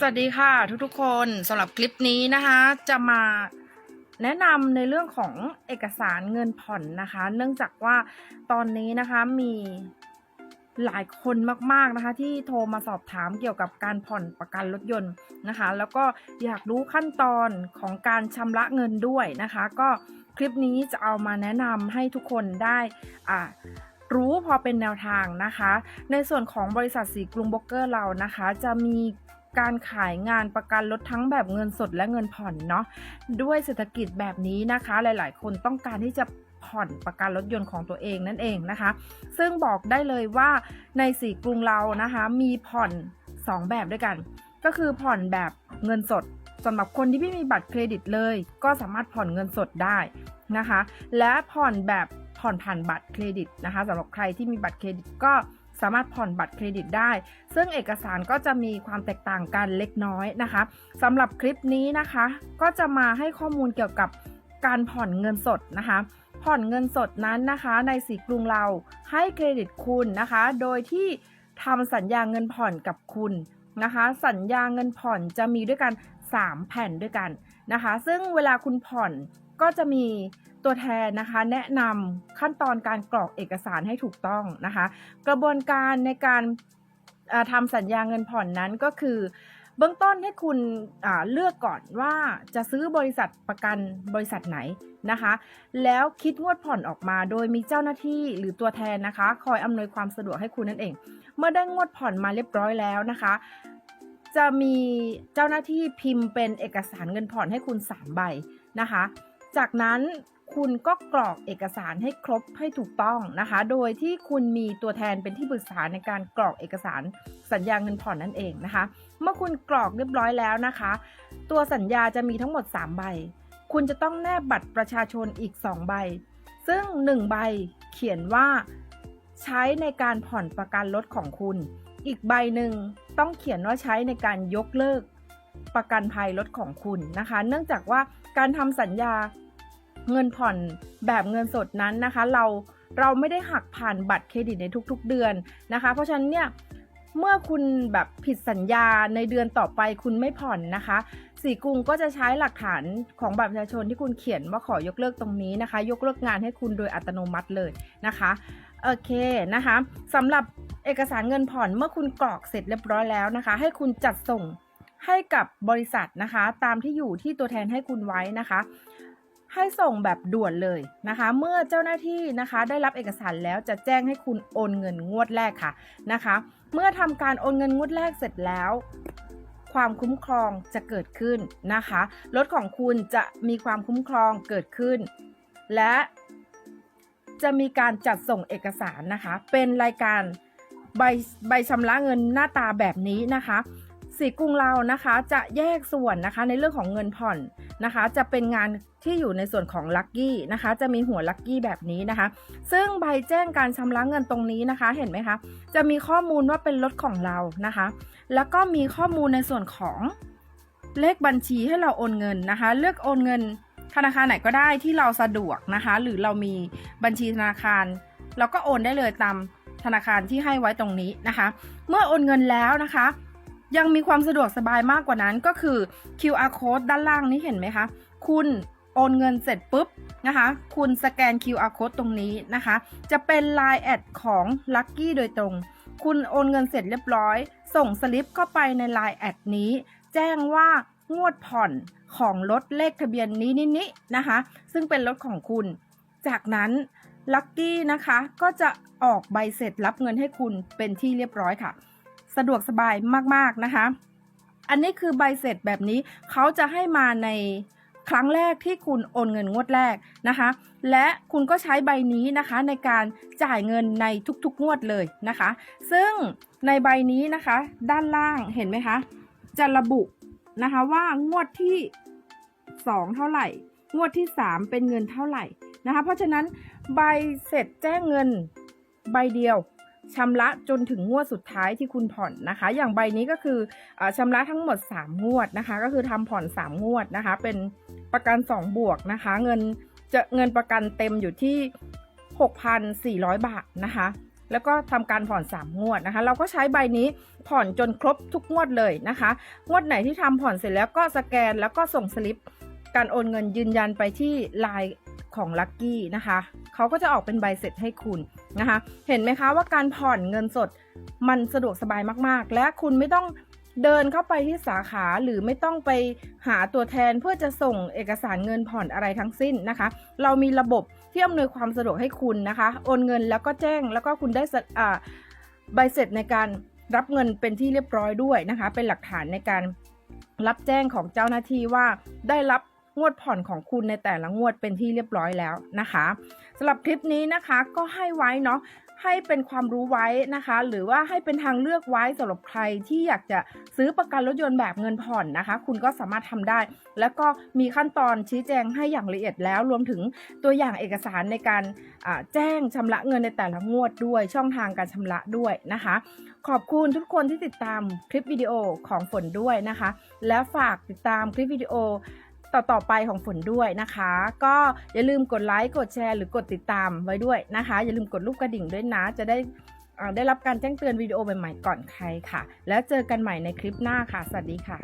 สวัสดีค่ะทุกๆคนสำหรับคลิปนี้นะคะ จะมาแนะนำในเรื่องของเอกสารเงินผ่อนนะคะ เนื่องจากว่าตอนนี้นะคะมีหลายคนมากๆนะคะ ที่โทรมาสอบถามเกี่ยวกับการผ่อนประกันรถยนต์นะคะ แล้วก็อยากรู้ขั้นตอนของการชำระเงินด้วยนะคะ ก็คลิปนี้จะเอามาแนะนำให้ทุกคนได้อ่ารู้พอเป็นแนวทางนะคะ ในส่วนของบริษัทสีกรุงโบรกเกอร์เรานะคะ จะมี การขายงานประกันรถทั้งแบบเงินสดและเงินผ่อนเนาะด้วยเศรษฐกิจแบบนี้นะคะ หลาย ๆ คนต้องการที่จะผ่อนประกันรถยนต์ของตัวเองนั่นเองนะคะ ซึ่งบอกได้เลยว่าในสีกรุงเรานะคะ มีผ่อน 2 แบบด้วยกัน ก็คือผ่อนแบบเงินสดสำหรับคนที่ไม่มีบัตรเครดิตเลย ก็สามารถผ่อนเงินสดได้นะคะ และผ่อนแบบผ่อนผ่านบัตรเครดิตนะคะสำหรับใครที่มีบัตรเครดิตก็ สามารถผ่อนบัตรเครดิตได้ ซึ่งเอกสารก็จะมีความแตกต่างกันเล็กน้อยนะคะสำหรับคลิปนี้นะคะ ก็จะมาให้ข้อมูลเกี่ยวกับการผ่อนเงินสดนะคะ ผ่อนเงินสดนั้นนะคะในสีกรุงเราให้เครดิตคุณนะคะ โดยที่ทำสัญญาเงินผ่อนกับคุณนะคะ สัญญาเงินผ่อนจะมีด้วยกัน 3 แผ่นด้วยกันนะคะ ซึ่งเวลาคุณผ่อน ก็จะมีตัวแทนนะคะแนะนำขั้นตอนการกรอกเอกสารให้ถูกต้องนะคะ กระบวนการในการทำสัญญาเงินผ่อนนั้นก็คือ เบื้องต้นให้คุณเลือกก่อนว่าจะซื้อบริษัทประกันบริษัทไหนนะคะ แล้วคิดงวดผ่อนออกมาโดยมีเจ้าหน้าที่หรือตัวแทนนะคะ คอยอำนวยความสะดวกให้คุณนั่นเอง เมื่อได้งวดผ่อนมาเรียบร้อยแล้วนะคะ จะมีเจ้าหน้าที่พิมพ์เป็นเอกสารเงินผ่อนให้คุณ 3 ใบนะคะ จากนั้นคุณก็กรอกเอกสารให้ครบให้ถูกต้องนะคะ โดยที่คุณมีตัวแทนเป็นที่ปรึกษาในการกรอกเอกสารสัญญาเงินผ่อนนั่นเองนะคะ เมื่อคุณกรอกเรียบร้อยแล้วนะคะ ตัวสัญญาจะมีทั้งหมด 3 ใบ คุณจะต้องแนบบัตรประชาชนอีก 2 ใบ ซึ่ง 1 ใบเขียนว่าใช้ในการผ่อนประกันรถของคุณ อีกใบหนึ่งต้องเขียนว่าใช้ในการยกเลิก ประกันภัยรถของคุณนะคะ เนื่องจากว่าการทำสัญญาเงินผ่อนแบบเงินสดนั้นนะคะ เราเราไม่ได้หักผ่านบัตรเครดิตในทุกๆเดือนนะคะ เพราะฉะนั้นเนี่ยเมื่อคุณแบบผิดสัญญาในเดือนต่อไปคุณไม่ผ่อนนะคะ สีกรุงก็จะใช้หลักฐานของบัตรประชาชนที่คุณเขียนว่าขอยกเลิกตรงนี้นะคะ ยกเลิกงานให้คุณโดยอัตโนมัติเลยนะคะโอเคนะคะสำหรับเอกสารเงินผ่อนเมื่อคุณกรอกเสร็จเรียบร้อยแล้วนะคะ ให้คุณจัดส่ง ให้กับบริษัทนะคะ ตามที่อยู่ที่ตัวแทนให้คุณไว้นะคะ ให้ส่งแบบด่วนเลยนะคะ เมื่อเจ้าหน้าที่นะคะได้รับเอกสารแล้วจะแจ้งให้คุณโอนเงินงวดแรกค่ะนะคะ เมื่อทำการโอนเงินงวดแรกเสร็จแล้วความคุ้มครองจะเกิดขึ้นนะคะ รถของคุณจะมีความคุ้มครองเกิดขึ้น และจะมีการจัดส่งเอกสารนะคะ เป็นรายการใบใบชำระเงินหน้าตาแบบนี้นะคะ สีกรุงเรานะคะจะแยกส่วนนะคะในเรื่องของเงินผ่อนนะคะ จะเป็นงานที่อยู่ในส่วนของลั c กี้นะคะ จะมีหัวลั c กี้แบบนี้นะคะ ซึ่งใบแจ้งการชำระเงินตรงนี้นะคะ เห็นไหมคะ จะมีข้อมูลว่าเป็นรถของเรานะคะ แล้วก็มีข้อมูลในส่วนของเลขบัญชีให้เราโอนเงินนะคะ เลือกโอนเงินธนาคารไหนก็ได้ที่เราสะดวกนะคะ หรือเรามีบัญชีธนาคาร เราก็โอนได้เลยตามธนาคารที่ให้ไว้ตรงนี้นะคะ เมื่อโอนเงินแล้วนะคะ ยังมีความสะดวกสบายมากกว่านั้นก็คือ QR code ด้านล่างนี้เห็นไหมคะ คุณโอนเงินเสร็จปุ๊บนะคะ คุณสแกน QR code ตรงนี้นะคะ จะเป็น Line แอดของ Lucky โดยตรง คุณโอนเงินเสร็จเรียบร้อย ส่งสลิปเข้าไปใน Line แอดนี้ แจ้งว่างวดผ่อนของรถเลขทะเบียนนี้นี้นนะคะ ซึ่งเป็นรถของคุณ จากนั้นลั c กี้นะคะ ก็จะออกใบเสร็จรับเงินให้คุณเป็นที่เรียบร้อยค่ะ สะดวกสบายมากๆนะคะ อันนี้คือใบเสร็จแบบนี้เขาจะให้มาในครั้งแรกที่คุณโอนเงินงวดแรกนะคะ และคุณก็ใช้ใบนี้นะคะในการจ่ายเงินในทุกๆงวดเลยนะคะ ซึ่งในใบนี้นะคะ ด้านล่างเห็นไหมคะ จะระบุนะคะว่างวดที่ 2 เท่าไหร่ งวดที่ 3 เป็นเงินเท่าไหร่นะคะ เพราะฉะนั้นใบเสร็จแจ้งเงินใบเดียว ชำระจนถึงงวดสุดท้ายที่คุณผ่อนนะคะ อย่างใบนี้ก็คืออาชำระทั้งหมด 3 งวดนะคะ ก็คือทำผ่อน 3 งวดนะคะ เป็นประกัน 2 บวกนะคะ เงินจะเงินประกันเต็มอยู่ที่ 6,400 บาทนะคะ แล้วก็ทำการผ่อน 3 งวดนะคะ เราก็ใช้ใบนี้ผ่อนจนครบทุกงวดเลยนะคะ งวดไหนที่ทำผ่อนเสร็จแล้วก็สแกนแล้วก็ส่งสลิปการโอนเงินยืนยันไปที่ไลน์ ของลั c กี้นะคะเขาก็จะออกเป็นใบเสร็จให้คุณนะคะ เห็นไหมคะว่าการผ่อนเงินสดมันสะดวกสบายมากๆ และคุณไม่ต้องเดินเข้าไปที่สาขาหรือไม่ต้องไปหาตัวแทนเพื่อจะส่งเอกสารเงินผ่อนอะไรทั้งสิ้นนะคะ เรามีระบบที่อำนวยความสะดวกให้คุณนะคะ โอนเงินแล้วก็แจ้งแล้วก็คุณได้ใบเสร็จในการรับเงินเป็นที่เรียบร้อยด้วยนะคะ เป็นหลักฐานในการรับแจ้งของเจ้าหน้าที่ว่าได้รับ งวดผ่อนของคุณในแต่ละงวดเป็นที่เรียบร้อยแล้วนะคะสำหรับคลิปนี้นะคะก็ให้ไว้เนาะให้เป็นความรู้ไว้นะคะ หรือว่าให้เป็นทางเลือกไว้สำหรับใครที่อยากจะซื้อประกันรถยนต์แบบเงินผ่อนนะคะ คุณก็สามารถทำได้ แล้วก็มีขั้นตอนชี้แจงให้อย่างละเอียดแล้ว รวมถึงตัวอย่างเอกสารในการแจ้งชำระเงินในแต่ละงวดด้วยช่องทางการชำระด้วยนะคะ ขอบคุณทุกคนที่ติดตามคลิปวิดีโอของฝนด้วยนะคะ และฝากติดตามคลิปวิดีโอ ต่อๆไปของฝนด้วยนะคะ ก็อย่าลืมกดไลค์กดแชร์หรือกดติดตามไว้ด้วยนะคะ อย่าลืมกดรูปกระดิ่งด้วยนะ จะได้ได้รับการแจ้งเตือนวิดีโอใหม่ๆก่อนใครค่ะ แล้วเจอกันใหม่ในคลิปหน้าค่ะ สวัสดีค่ะ